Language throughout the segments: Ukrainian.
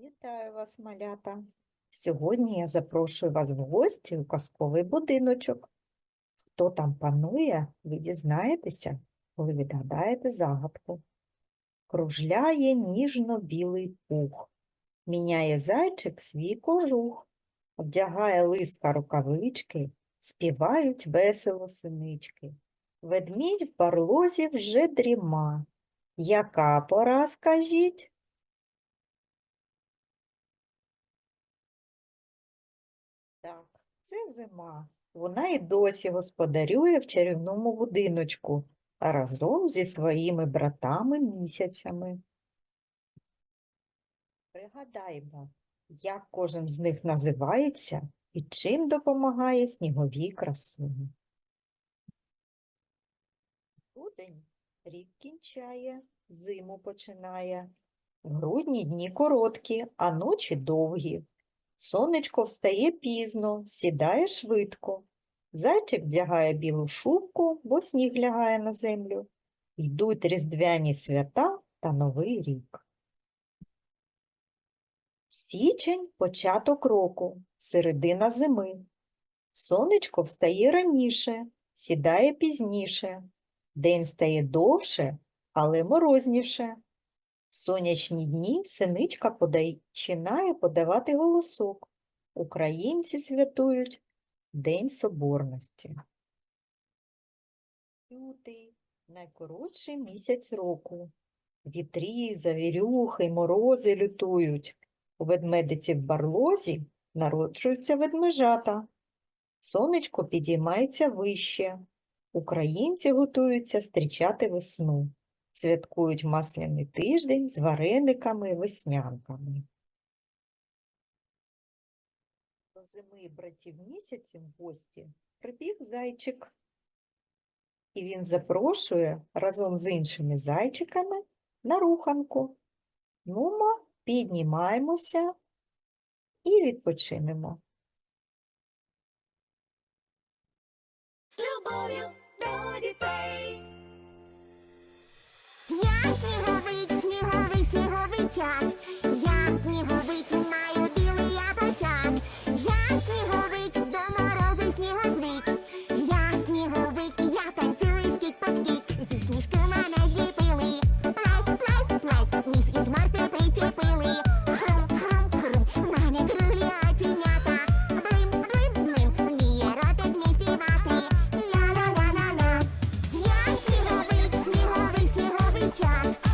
Вітаю вас, малята! Сьогодні я запрошую вас в гості у казковий будиночок. Хто там панує, ви дізнаєтеся, коли відгадаєте загадку. Кружляє ніжно-білий пух, міняє зайчик свій кожух, вдягає лиска рукавички, співають весело синички. Ведмідь в барлозі вже дріма. Яка пора, скажіть? Це зима. Вона і досі господарює в чарівному будиночку разом зі своїми братами місяцями. Пригадаймо, як кожен з них називається і чим допомагає сніговій красуні. Грудень рік кінчає, зиму починає. Грудні дні короткі, а ночі довгі. Сонечко встає пізно, сідає швидко. Зайчик вдягає білу шубку, бо сніг лягає на землю. Йдуть різдвяні свята та Новий рік. Січень – початок року, середина зими. Сонечко встає раніше, сідає пізніше. День стає довше, але морозніше. Сонячні дні синичка починає подавати голосок. Українці святують День Соборності. Лютий – найкоротший місяць року. Вітрі, завірюхи, морози лютують. У ведмедиці в барлозі народжуються ведмежата. Сонечко підіймається вище. Українці готуються зустрічати весну святкують масляний тиждень з варениками і веснянками. До зими братів місяців в гості прибіг зайчик. І він запрошує разом з іншими зайчиками на руханку. Нумо, піднімаємося і відпочинемо. з любов'ю до дітей. Я сніговик, сніговий, сніговичак. 家。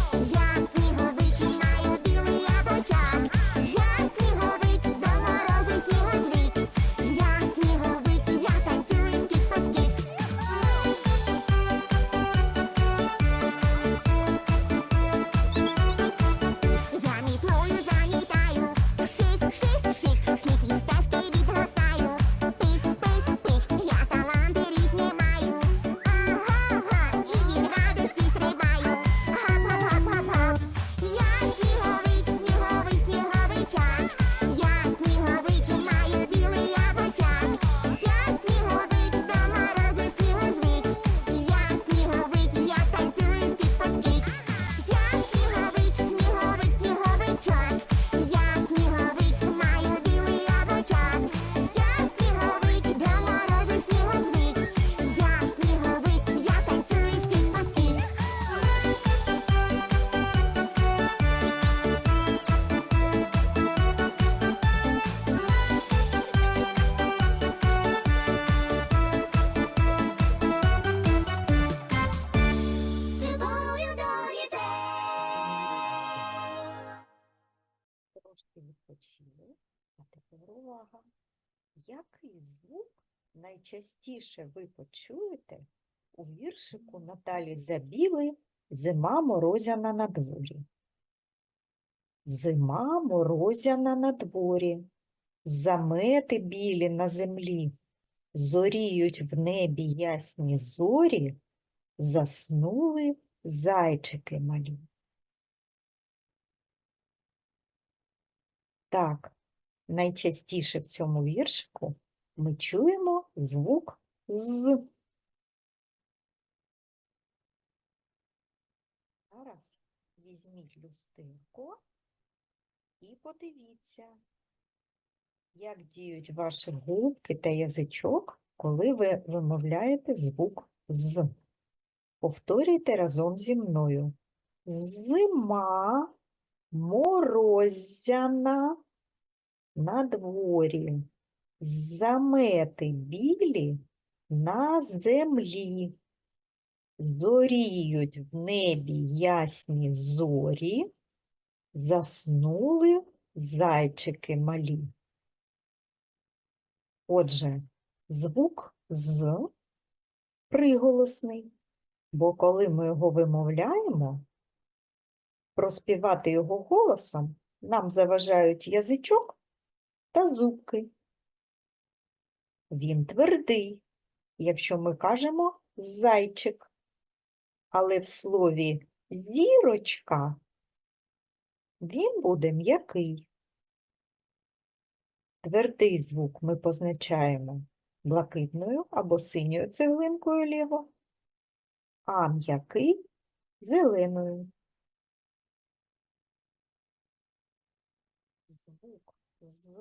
Відпочили, а тепер увага. Який звук найчастіше ви почуєте у віршику Наталі Забіли «Зима морозяна на дворі»? Зима морозяна на дворі, замети білі на землі, зоріють в небі ясні зорі, заснули зайчики малі. Так, найчастіше в цьому віршику ми чуємо звук з. Зараз візьміть люстерко І подивіться, як діють ваші губки та язичок, коли ви вимовляєте звук з. Повторюйте разом зі мною. Зима морозяна на дворі, замети білі на землі. Зоріють в небі ясні зорі, заснули зайчики малі. Отже, звук з приголосний, бо коли ми його вимовляємо, проспівати його голосом нам заважають язичок та зубки. Він твердий, якщо ми кажемо зайчик, але в слові зірочка він буде м'який. Твердий звук ми позначаємо блакитною або синьою цеглинкою ліво, а м'який зеленою. З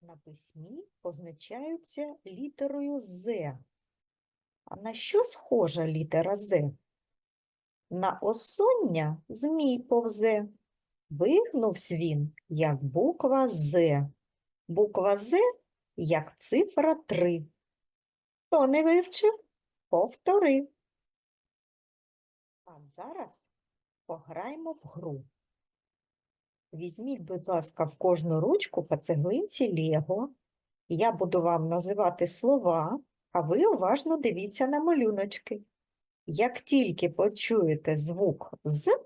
на письмі позначаються літерою З. А на що схожа літера З? На осоння змій повзе. Вигнувся він, як буква З. Буква З, як цифра 3. Хто не вивчив? Повтори. А зараз пограємо в гру. Візьміть, будь ласка, в кожну ручку по цеглинці Лего. Я буду вам називати слова, а ви уважно дивіться на малюночки. Як тільки почуєте звук з,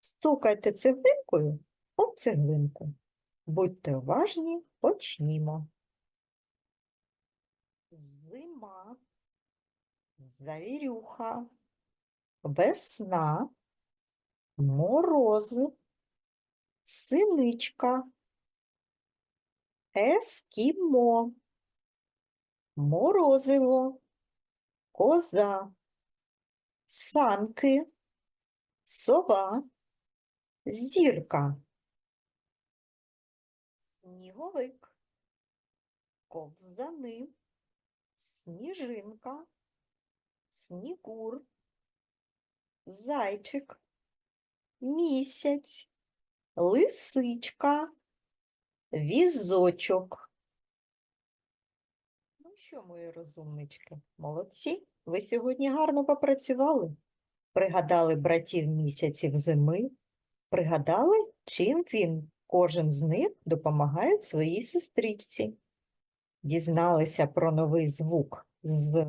стукайте цеглинкою об цеглинку. Будьте уважні, почнімо. Зима, завірюха, весна, мороз, синичка, ескімо, морозиво, коза, санки, сова, зірка, сніговик, ковзани, сніжинка, снігур, зайчик, місяць, лисичка, візочок. Ну що, мої розумнички, молодці, ви сьогодні гарно попрацювали. Пригадали братів місяців зими, пригадали, чим він, кожен з них, допомагає своїй сестричці. Дізналися про новий звук з,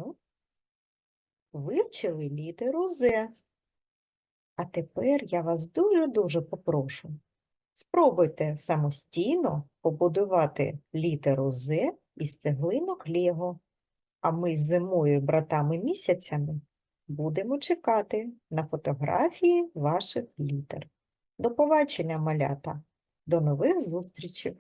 вивчили літеру З. А тепер я вас дуже-дуже попрошу. Спробуйте самостійно побудувати літеру З із цеглинок Лего. А ми з зимою братами місяцями будемо чекати на фотографії ваших літер. До побачення, малята! До нових зустрічей!